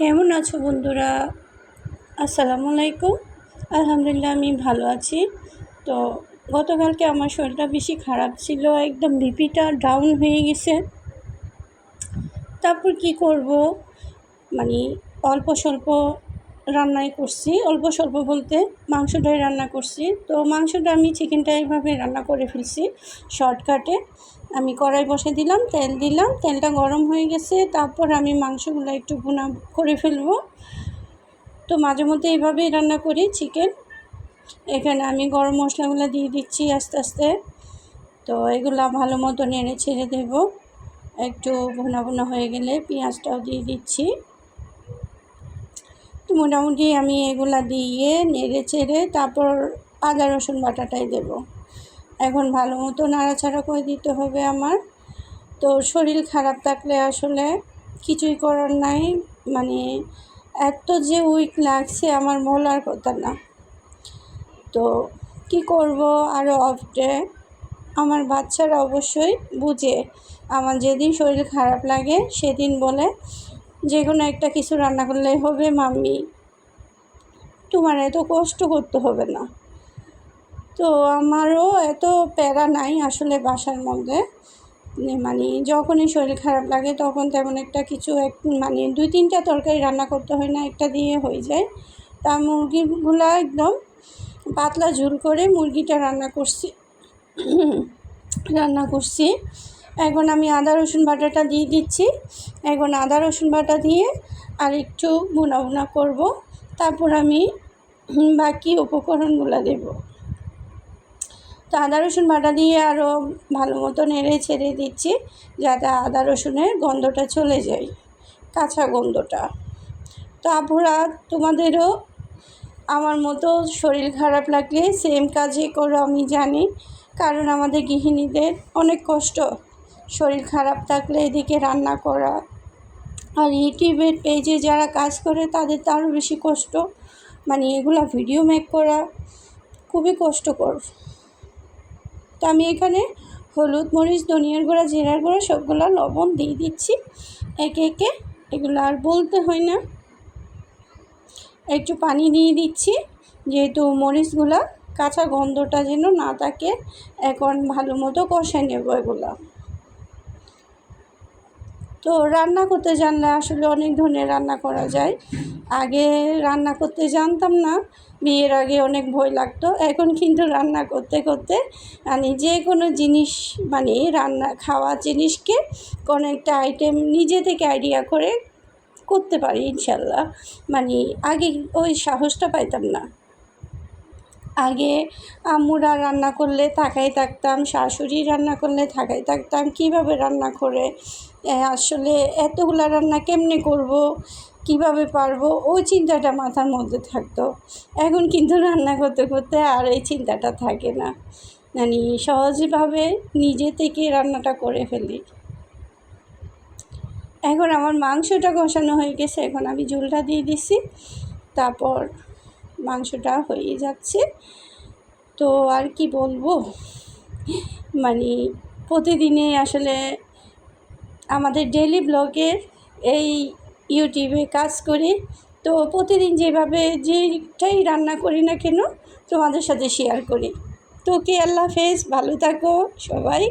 কেমন আছো বন্ধুরা? আসসালামু আলাইকুম। আলহামদুলিল্লাহ, আমি ভালো আছি। তো গতকালকে আমার শরীরটা বেশি খারাপ ছিল, একদম বিপিটা ডাউন হয়ে গেছে। তারপর কি করব? মানে অল্প স্বল্প রান্নাই করছি। অল্প স্বল্প বলতে মাংসটাই রান্না করছি। তো মাংসটা আমি চিকেনটা এইভাবে রান্না করে ফেলছি শর্টকাটে আমি কড়াই বসে দিলাম, তেল দিলাম, তেলটা গরম হয়ে গেছে, তারপর আমি মাংসগুলো একটু ভুনা করে ফেলব। তো মাঝে মধ্যে এইভাবেই রান্না করি চিকেন। এখানে আমি গরম মশলাগুলো দিয়ে দিচ্ছি আস্তে আস্তে। তো এগুলো ভালো মতো নেড়ে ছেড়ে দেব। একটু ভুনা ভুনা হয়ে গেলে পেঁয়াজটাও দিয়ে দিচ্ছি। তো মোটামুটি আমি এগুলা দিয়ে নেড়ে চেড়ে তারপর আদা রসুন বাটাটাই দেব। এখন ভালো মতো নাড়াচাড়া করে দিতে হবে আমার। তো শরীর খারাপ থাকলে আসলে কিছুই করার নাই। মানে এত যে উইক লাগছে আমার বলার কথা না। তো কি করব আরও অফডে আমার বাচ্চারা অবশ্যই বুঝে। আমার যেদিন শরীর খারাপ লাগে সেদিন বলে, যে কোনো একটা কিছু রান্না করলেই হবে মাম্মি। তোমার এত কষ্ট করতে হবে না। তো আমারও এত প্যারা নাই আসলে বাসার মধ্যে। মানে যখনই শরীর খারাপ লাগে তখন তেমন একটা কিছু এক মানে দুই তিনটা তরকারি রান্না করতে হয় না, একটা দিয়ে হয়ে যায়। তা মুরগিগুলো একদম পাতলা ঝুল করে মুরগিটা রান্না করছি রান্না করছি। এখন আমি আদা, রসুন বাটাটা দিয়ে দিচ্ছি। এখন আদা, রসুন বাটা দিয়ে আর একটু বুনা বুনা করব। তারপর আমি বাকি উপকরণগুলো দেব। তো আদা রসুন বাটা দিয়ে আরও ভালো মতো নেড়ে ছেড়ে দিচ্ছি যাতে আদা রসুনের গন্ধটা চলে যায়, কাঁচা গন্ধটা। তো আপুরা তোমাদেরও আমার মতো শরীর খারাপ লাগলে সেম কাজই করো, আমি জানি। কারণ আমাদের গৃহিণীদের অনেক কষ্ট শরীর খারাপ থাকলে এদিকে রান্না করা। আর ইউটিউবের পেজে যারা কাজ করে, তাদের তো আরও বেশি কষ্ট। মানে এগুলা ভিডিও মেক করা খুবই কষ্টকর। তো আমি এখানে হলুদ, মরিচ, ধনিয়ার গুঁড়া, জিরার গুঁড়া, সবগুলো লবণ দিয়ে দিচ্ছি। একে একে এগুলো আর বলতে হয় না। একটু পানি দিয়ে দিচ্ছি, যেহেতু মরিচগুলা কাঁচা গন্ধটা যেন না থাকে, এখন ভালো মতো কষাই নেব এগুলো। তো রান্না করতে জানলে আসলে অনেক ধরনের রান্না করা যায়। আগে রান্না করতে জানতাম না, বিয়ের আগে অনেক ভয় লাগতো। এখন কিন্তু রান্না করতে করতে মানে যে কোনো জিনিস মানে রান্না, খাওয়া জিনিসকে কোনো একটা আইটেম নিজে থেকে আইডিয়া করে করতে পারি ইনশাল্লাহ। মানে আগে ওই সাহসটা পাইতাম না। আগে আম্মুরা রান্না করলে থাকাই থাকতাম, শাশুড়ি রান্না করলে থাকাই থাকতাম, কীভাবে রান্না করে আসলে এতগুলা রান্না কেমনে করব? কীভাবে পারব? ওই চিন্তাটা মাথার মধ্যে থাকতো। এখন কিন্তু রান্না করতে করতে আর এই চিন্তাটা থাকে না। মানে সহজভাবে নিজে থেকে রান্নাটা করে ফেলি। এখন আমার মাংসটা কষানো হয়ে গেছে, এখন আমি ঝুলটা দিয়ে দিছি। তারপর মাংসটা হয়ে যাচ্ছে। তো আর কি বলব? মানে প্রতিদিনে আসলে আমাদের ডেলি ব্লগের এই ইউটিউবে কাজ করি। তো প্রতিদিন যেভাবে যেটাই রান্না করি না কেন তোমাদের সাথে শেয়ার করি। তো কে আল্লাহ হাফেজ, ভালো থাকো সবাই।